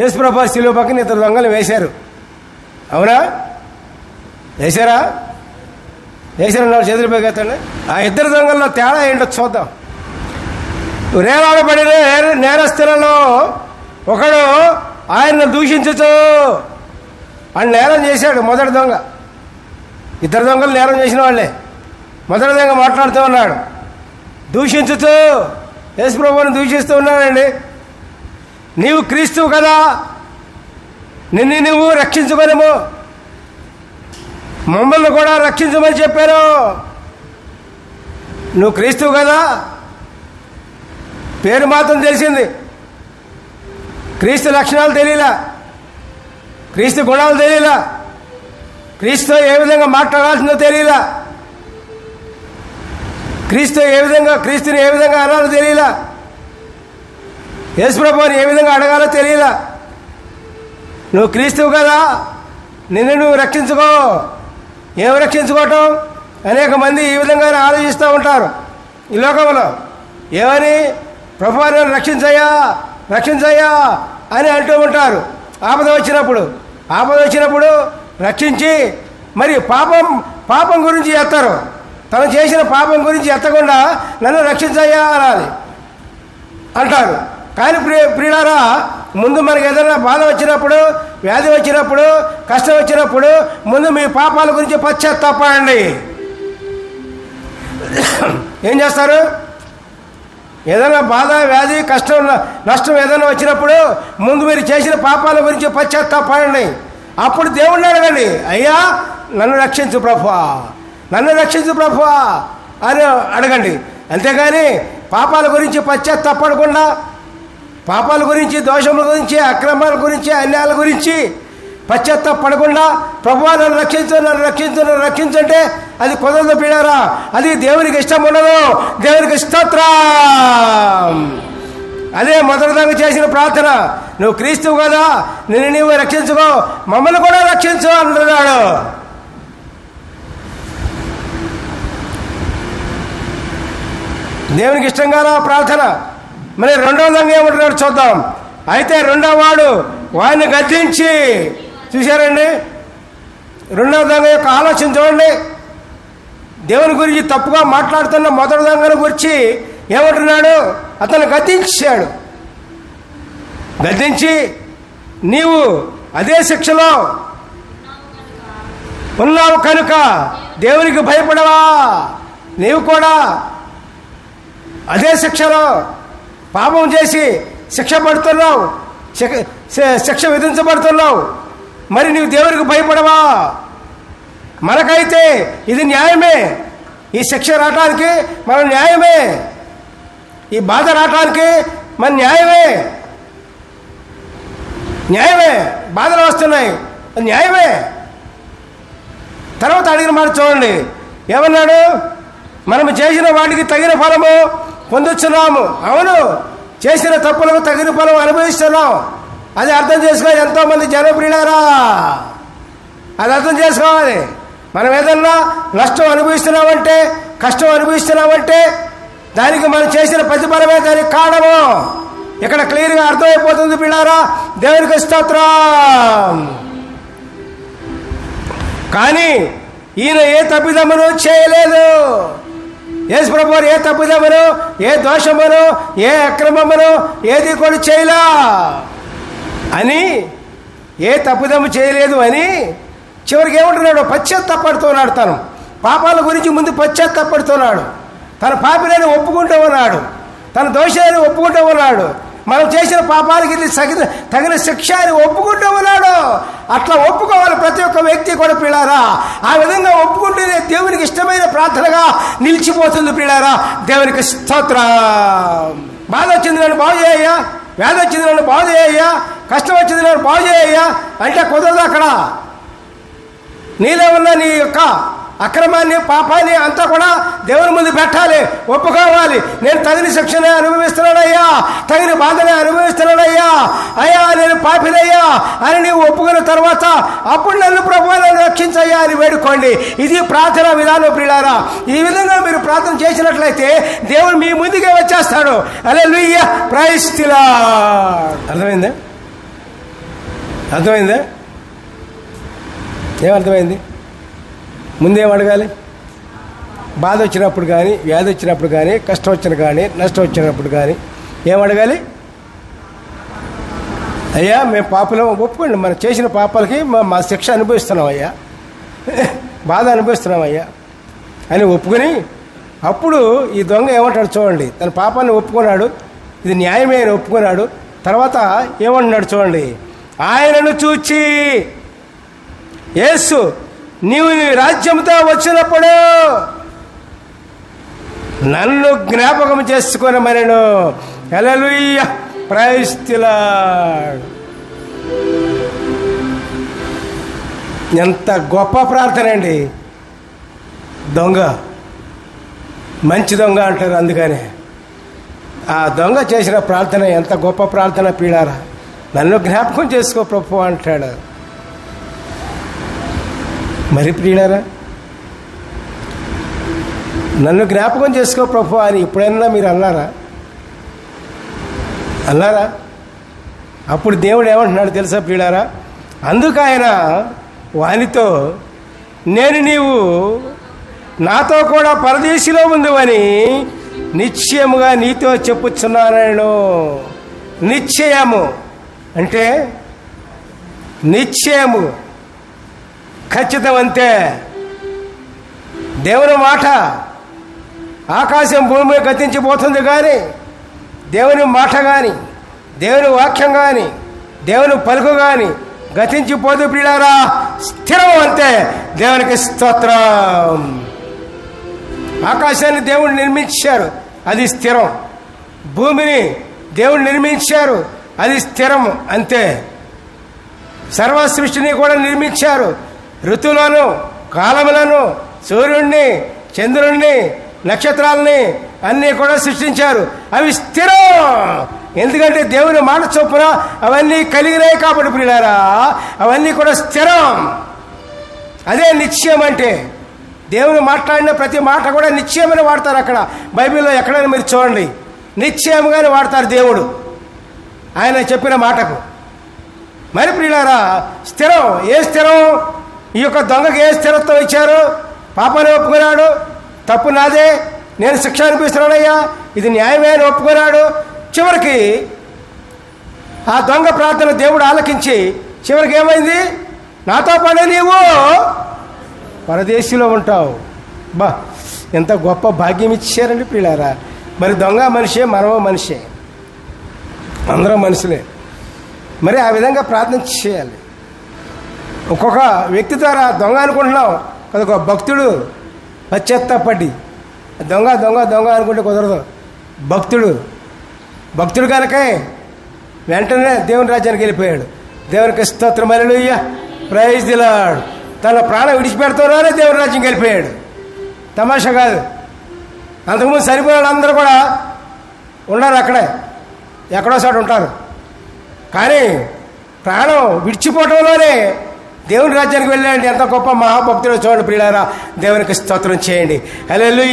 యేసుప్రభా శిలువ పక్కన ఇద్దరు దొంగలు వేశారు. అవునా? వేశారా? వేశారన్నారు చేతులు పైకెత్తండి ఆ ఇద్దరు దొంగల్లో తేడా ఏంటో చూద్దాం. నేరాడబడిన నేరస్తులలో ఒకడు ఆయన్ను దూషించచ్చు అని నేరం చేశాడు మొదటి దొంగ. ఇద్దరు దొంగలు నేరం చేసిన వాళ్ళే. మొదటి దొంగ మాట్లాడుతూ ఉన్నాడు. దూషించుతూ యేసుప్రభుని దూషిస్తూ ఉన్నాడండి. నీవు క్రీస్తువు కదా. నిన్ను నువ్వు రక్షించుకోలేము మమ్మల్ని కూడా రక్షించమని చెప్పారు. నువ్వు క్రీస్తువు కదా. పేరు మాత్రం తెలిసింది. క్రీస్తు లక్షణాలు తెలియలా. క్రీస్తు గుణాలు తెలియలా. క్రీస్తు ఏ విధంగా మాట్లాడాల్సిందో తెలియలా. క్రీస్తు ఏ విధంగా క్రీస్తుని ఏ విధంగా అనాలో తెలియలా. యేసుప్రభుని ఏ విధంగా అడగాలో తెలియదా నువ్వు క్రీస్తువు కదా నిన్ను నువ్వు రక్షించుకో. ఏం రక్షించుకోవటం? అనేక మంది ఈ విధంగానే ఆలోచిస్తూ ఉంటారు ఈ లోకంలో. ఏమని? ప్రభు రక్షించయ్యా రక్షించయ్యా అని అంటూ ఉంటారు. ఆపద వచ్చినప్పుడు ఆపద వచ్చినప్పుడు రక్షించి మరి పాపం పాపం గురించి ఎత్తారు. తను చేసిన పాపం గురించి ఎత్తకుండా నన్ను రక్షించయ్యా అనాలి అంటారు. కానీ ప్రి ప్రియులారా ముందు మనకి ఏదైనా బాధ వచ్చినప్పుడు వ్యాధి వచ్చినప్పుడు కష్టం వచ్చినప్పుడు ముందు మీ పాపాల గురించి పశ్చాత్తాపండి ఏం చేస్తారు? ఏదైనా బాధ వ్యాధి కష్టం నష్టం ఏదైనా వచ్చినప్పుడు ముందు మీరు చేసిన పాపాల గురించి పశ్చాత్తాపడండి అప్పుడు దేవుణ్ణి అడగండి అయ్యా నన్ను రక్షించు ప్రభువా నన్ను రక్షించు ప్రభువా అని అడగండి. అంతేగాని పాపాల గురించి పశ్చాత్తాపడకుండా పాపాల గురించి దోషముల గురించి అక్రమాల గురించి అన్యాయాల గురించి పశ్చాత్తాపడకుండా ప్రభువా నన్ను రక్షించు నన్ను రక్షించు నన్ను రక్షించంటే అది కుదరదు పీడారా అది దేవునికి ఇష్టం ఉండదు. దేవునికి స్తోత్రం. అదే మొదటిదాకా చేసిన ప్రార్థన. నువ్వు క్రీస్తువు కదా నిన్ను నీవు రక్షించుకో మమ్మల్ని కూడా రక్షించు అంటున్నాడు. దేవునికి ఇష్టం కదా ప్రార్థన? మరి రెండవ దంగా ఏమంటున్నాడు చూద్దాం. అయితే రెండవ వాడు వాడిని గద్దించి చూశారండి. రెండవ దొంగ యొక్క ఆలోచన చూడండి. దేవుని గురించి తప్పుగా మాట్లాడుతున్న మొదటి దొంగను గురించి ఏమంటున్నాడు? అతను గద్దించాడు. గద్దించి నీవు అదే శిక్షలో ఉన్నావు కనుక దేవునికి భయపడవా? నీవు కూడా అదే శిక్షలో పాపం చేసి శిక్ష పడుతున్నావు. శిక్ష- శిక్ష విధించబడుతున్నావు. మరి నీవు దేవునికి భయపడవా? మనకైతే ఇది న్యాయమే. ఈ శిక్ష రావటానికి మన న్యాయమే. ఈ బాధ రావటానికి మన న్యాయమే. న్యాయమే. బాధలు వస్తున్నాయి. న్యాయమే. తర్వాత అడిగిన మాట చూడండి. ఏమన్నాడు? మనము చేసిన వాటికి తగిన ఫలము పొందుతున్నాము అవును. చేసిన తప్పులకు తగిన ఫలం అనుభవిస్తున్నాం. అది అర్థం చేసుకోవాలి ఎంతోమంది జనప్రియులారా. అది అర్థం చేసుకోవాలి. మనం ఏదన్నా నష్టం అనుభవిస్తున్నామంటే కష్టం అనుభవిస్తున్నామంటే దానికి మనం చేసిన ప్రతిఫలమే దానికి కారణము. ఇక్కడ క్లియర్గా అర్థమైపోతుంది పిల్లారా. దేవునికి స్తోత్రం. కానీ ఈయన ఏ తప్పిదమ్మను చేయలేదు. యేసు ప్రభు ఏ తప్పిదమ్మను ఏ దోషమును ఏ అక్రమమును ఏది కూడా చేయలా అని ఏ తప్పిదమ్ము చేయలేదు అని చివరికి ఏమంటున్నాడు పశ్చాత్తపడుతున్నాడు తను. పాపాల గురించి ముందు పశ్చాత్తపడుతున్నాడు. తన పాపినని ఒప్పుకుంటూ ఉన్నాడు. తన దోషాన్ని ఒప్పుకుంటూ ఉన్నాడు. మనం చేసిన పాపాలకి తగిన తగిన శిక్ష అని ఒప్పుకుంటూ ఉన్నాడు అట్లా ఒప్పుకోవాలి ప్రతి ఒక్క వ్యక్తి కూడా పిల్లారా ఆ విధంగా ఒప్పుకుంటేనే దేవునికి ఇష్టమైన ప్రార్థనగా నిలిచిపోతుంది పిల్లారా దేవునికి స్తోత్ర. బాధ వచ్చింది నన్ను బాగు చేయ్యా వేద వచ్చింది నన్ను బాగు చేయ్యా కష్టం వచ్చింది నన్ను బాగు చేయ్యా అంటే కుదరదు అక్కడ. నీలో ఉన్న నీ యొక్క అక్రమాన్ని పాపాన్ని అంతా కూడా దేవుని ముందు పెట్టాలి. ఒప్పుకోవాలి. నేను తగిన శిక్షణ అనుభవిస్తున్నానయ్యా. తగిన బాధనే అనుభవిస్తున్నానయ్యా. అయ్యా నేను పాపినయ్యా అని నీవు ఒప్పుకున్న తర్వాత అప్పుడు నన్ను ప్రభువాలను రక్షించయ్యా అని వేడుకోండి. ఇది ప్రార్థన విధానం ప్రియులారా. ఈ విధంగా మీరు ప్రార్థన చేసినట్లయితే దేవుడు మీ ముందుకే వచ్చేస్తాడు. అలే లుయ్య ప్రైస్తిలా అర్థమైందా? అర్థమైందా? ఏమర్థమైంది ముందేం అడగాలి. బాధ వచ్చినప్పుడు కానీ వ్యాధి వచ్చినప్పుడు కానీ కష్టం వచ్చిన కానీ నష్టం వచ్చినప్పుడు కానీ ఏం అడగాలి? అయ్యా మేము పాపలం ఒప్పుకోండి. మనం చేసిన పాపాలకి మా- మా శిక్ష అనుభవిస్తున్నాం అయ్యా. బాధ అనుభవిస్తున్నాం అయ్యా. అని ఒప్పుకొని అప్పుడు ఈ దొంగ ఏమంటాడు చూడండి. తన పాపాన్ని ఒప్పుకున్నాడు. ఇది న్యాయమే అని ఒప్పుకున్నాడు. తర్వాత ఏమంటున్నాడు చూడండి. ఆయనను చూచి యేసు నీవు నీ రాజ్యంతో వచ్చినప్పుడు నన్ను జ్ఞాపకం చేసుకుని మరిను హల్లెలూయా ప్రయస్తిలా ఎంత గొప్ప ప్రార్థన అండి. దొంగ మంచి దొంగ అంటారు అందుకనే. ఆ దొంగ చేసిన ప్రార్థన ఎంత గొప్ప ప్రార్థన పీడారా నన్ను జ్ఞాపకం చేసుకో ప్రభు అంటాడు. మరి ప్రియుడారా నన్ను జ్ఞాపకం చేసుకో ప్రభు అని ఎప్పుడైనా మీరు అన్నారా? అన్నారా? అప్పుడు దేవుడు ఏమంటున్నాడు తెలుసా ప్రియుడారా అందుకు ఆయన వానితో నేను నీవు నాతో కూడా పరదేశిలో ఉందివని నిశ్చయముగా నీతో చెప్పుచున్నాను నిశ్చయము అంటే నిశ్చయము. ఖచ్చితం అంతే దేవుని మాట ఆకాశం భూమి గతించిపోతుంది కానీ దేవుని మాట కానీ దేవుని వాక్యం కానీ దేవుని పలుకు కానీ గతించిపోదు పిల్లారా స్థిరం అంతే దేవునికి స్తోత్రం. ఆకాశాన్ని దేవుడు నిర్మించారు. అది స్థిరం. భూమిని దేవుడు నిర్మించారు. అది స్థిరం. అంతే. సర్వ సృష్టిని కూడా నిర్మించారు. ఋతువులను కాలములను సూర్యుడిని చంద్రుణ్ణి నక్షత్రాలని అన్నీ కూడా సృష్టించారు. అవి స్థిరం! ఎందుకంటే దేవుని మాట చొప్పున అవన్నీ కలిగినాయి కాబట్టి పిల్లారా అవన్నీ కూడా స్థిరం. అదే నిశ్చయం అంటే దేవుని మాట్లాడిన ప్రతి మాట కూడా నిశ్చయమని వాడతారు అక్కడ. బైబిల్లో ఎక్కడైనా మీరు చూడండి నిశ్చయంగానే వాడతారు దేవుడు ఆయన చెప్పిన మాటకు. మరి ప్రియులారా స్థిరం ఏ స్థిరం? ఈ యొక్క దొంగకి ఏ స్థిరత్వం ఇచ్చారు? పాపాన్ని ఒప్పుకున్నాడు. తప్పు నాదే. నేను శిక్ష అనిపిస్తున్నానయ్యా ఇది న్యాయమే అని ఒప్పుకున్నాడు. చివరికి ఆ దొంగ ప్రార్థన దేవుడు ఆలకించి చివరికి ఏమైంది? నాతో పని నీవు పరదేశీలో ఉంటావు. బా ఎంత గొప్ప భాగ్యం ఇచ్చారండి పిల్లారా మరి దొంగ మనిషే మనమో మనిషే. అందరం మనుషులే. మరి ఆ విధంగా ప్రార్థన చేయాలి. ఒక్కొక్క వ్యక్తి ద్వారా దొంగ అనుకుంటున్నాం అదొక భక్తుడు పశ్చాత్తాపడి. దొంగ దొంగ దొంగ అనుకుంటే కుదరదు. భక్తుడు. భక్తుడు కనుకే వెంటనే దేవుని రాజ్యానికి వెళ్ళిపోయాడు. దేవునికి స్తోత్రం అలెలుయ్య ప్రైజ్ దిలాడు తన ప్రాణం విడిచిపెడుతున్నానే దేవుని రాజ్యం వెళ్ళిపోయాడు. తమాషా కాదు. అంతకుముందు సరిపోయిన అందరూ కూడా ఉన్నారు అక్కడే. ఎక్కడో చోట ఉంటారు. కానీ ప్రాణం విడిచిపోవటంలోనే దేవుని రాజ్యానికి వెళ్ళండి ఎంత గొప్ప మహాభక్తులు చూడండి ప్రియులారా. దేవునికి స్తోత్రం చేయండి. హలో